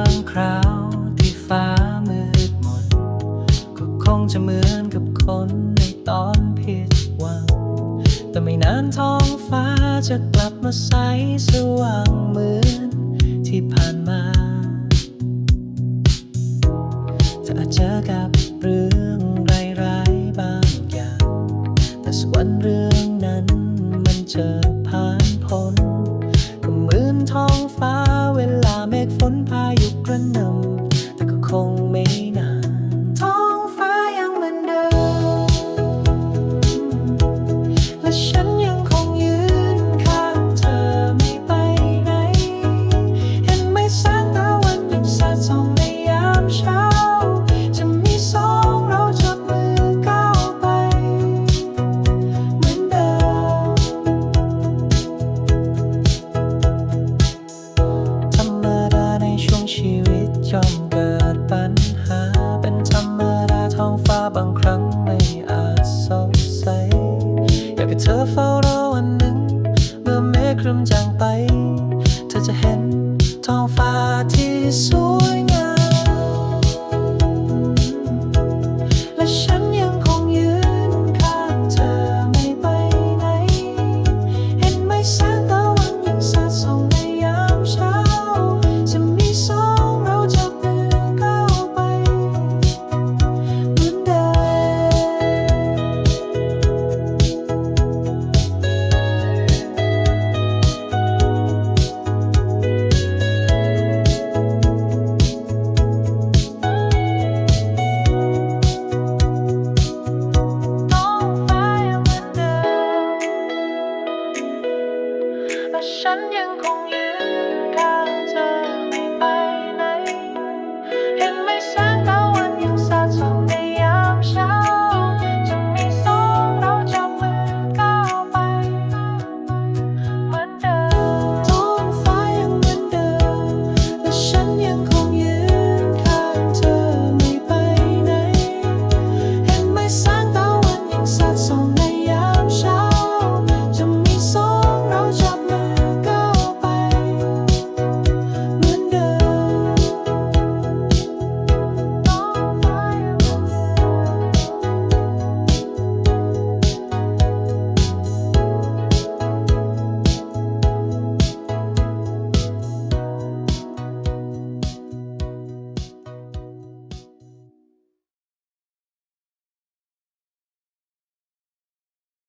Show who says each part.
Speaker 1: างคราวที่ฟ้ามืดมนก็คงจะเหมือนกับคนในตอนผิดหวัง แต่ไม่นานท้องฟ้าจะกลับมาใสสว่างเหมือนที่ผ่านมาถ้าเจอกับเรื่องร้ายๆบางอย่าง แต่สัวันเรื่องนั้นมันจะผ่าน 风。 เธอเฝ้ารอวันหนึ่ง เมื่อเมฆครึมจางไป เธอจะเห็นท้องฟ้าที่สวย